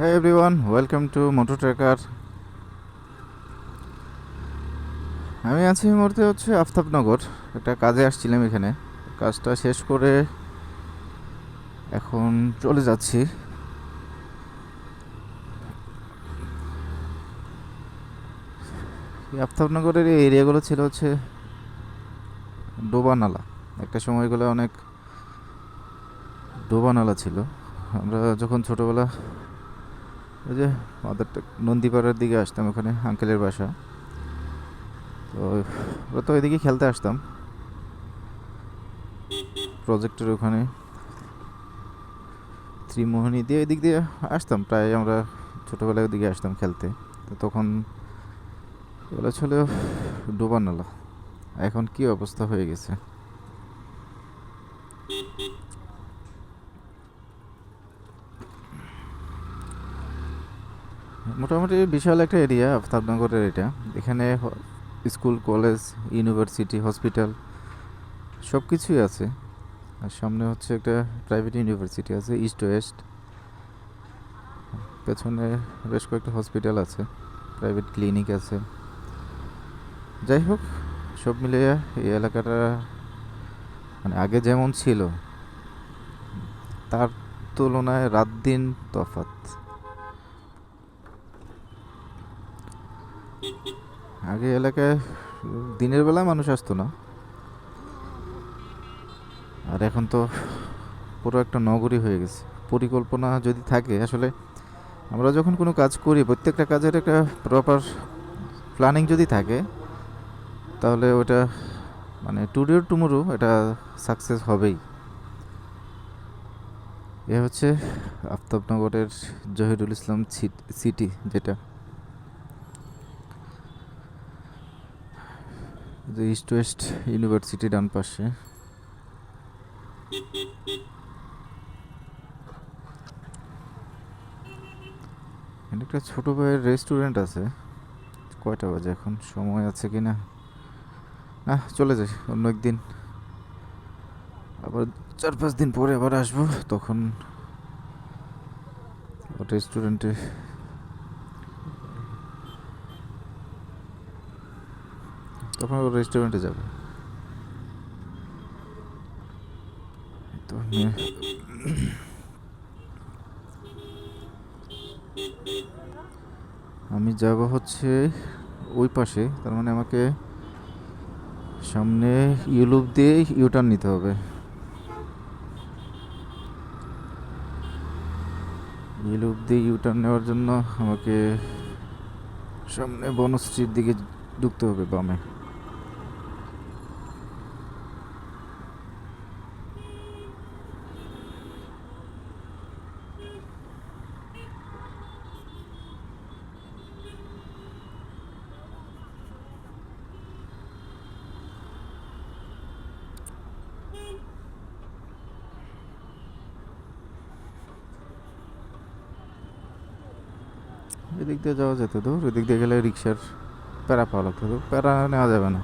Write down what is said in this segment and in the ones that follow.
Hey everyone, welcome to Moto Tracker. আমি আছি এই মুহূর্তে হচ্ছে আফতাবনগর। একটা কাজে আসছিলাম এখানে। কাজটা শেষ করে এখন চলে যাচ্ছি। আফতাবনগরের এই এরিয়াগুলো ছিল হচ্ছে ডোবা নালা একটা সময়গুলো অনেক ডোবা নালা ছিল। আমরা যখন ছোটোবেলা ওই যে আমাদের নন্দীপাড়ার দিকে আসতাম ওখানে, আঙ্কেলের বাসা। তো ওরা তো ওইদিকে খেলতে আসতাম। প্রজেক্টের ওখানে। ত্রিমোহনী দিয়ে ওইদিক দিয়ে আসতাম, প্রায় আমরা ছোটোবেলায় ওদিকে আসতাম খেলতে। তো তখন এগুলো ছিল ডোবা নালা এখন কি অবস্থা হয়ে গেছে? মোটামুটি বিশাল একটা এরিয়া আফতাবনগরের এটা। এখানে স্কুল, কলেজ, ইউনিভার্সিটি, হসপিটাল সব কিছুই আছে। আর সামনে হচ্ছে একটা প্রাইভেট ইউনিভার্সিটি আছে ইস্ট ওয়েস্ট পেছনে বেশ কয়েকটা হসপিটাল আছে প্রাইভেট ক্লিনিক আছে। যাই হোক, সব মিলিয়ে এই এলাকাটা মানে আগে যেমন ছিল, তার তুলনায় রাত দিন তফাৎ। আগে এলাকায় দিনের বেলায় মানুষ আসতো না। আর এখন তো পুরো একটা নগরী হয়ে গেছে। পরিকল্পনা যদি থাকে, আসলে আমরা যখন কোনো কাজ করি, প্রত্যেকটা কাজের একটা প্রপার প্ল্যানিং যদি থাকে, তাহলে ওটা মানে টুডে টুমোরো এটা সাকসেস হবেই। এ হচ্ছে আফতাবনগরের জহিরুল ইসলাম সিটি যেটা। যে ইস্ট ওয়েস্ট ইউনিভার্সিটি ডান পাশে। একটা ছোট ভাইয়ের রেস্টুরেন্ট আছে। কয়টা বাজে এখন? সময় আছে কি না না চলে যাই, অন্য একদিন। আবার চার পাঁচ দিন পরে আবার আসব, তখন রেস্টুরেন্টে তখন রেস্টুরেন্টে যাবে। আমি যাব হচ্ছে ওই পাশে, তার মানে আমাকে সামনে ইউলুপ দিয়ে ইউটার্ন নিতে হবে। ইউলুপ দিয়ে ইউটার্ন নেওয়ার জন্য আমাকে সামনে বনশ্রীর দিকে ঢুকতে হবে বামে। এদিক দিয়ে যাওয়া যেত তো, এদিক দিয়ে গেলে রিক্সার প্যারা পাওয়া লাগতো প্যারা নেওয়া যাবে না।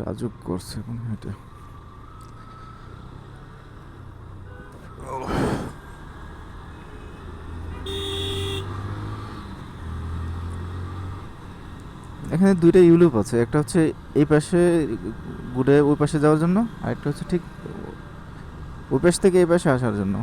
রাজুক করছে এখন এটা। এখানে দুইটা ইউলুপ আছে, একটা হচ্ছে এই পাশে ঘুরে ওই পাশে যাওয়ার জন্য, আর একটা হচ্ছে ঠিক ওই পাশ থেকে এই পাশে আসার জন্য।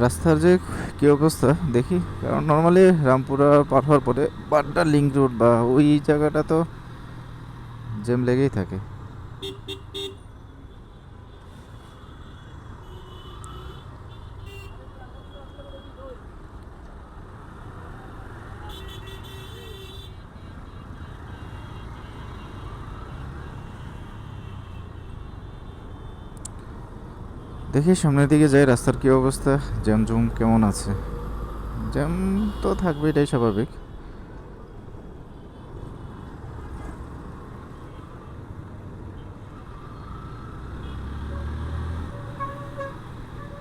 রাস্তার যে কী অবস্থা, দেখি। কারণ নর্মালি রামপুরা পার হওয়ার পরে বাড্ডা, লিঙ্ক রোড বা ওই জায়গাটা তো জ্যাম লেগেই থাকে। দেখি সামনের দিকে যাই, রাস্তার কী অবস্থা? জ্যাম জুম কেমন আছে? জ্যাম তো থাকবে এটাই স্বাভাবিক।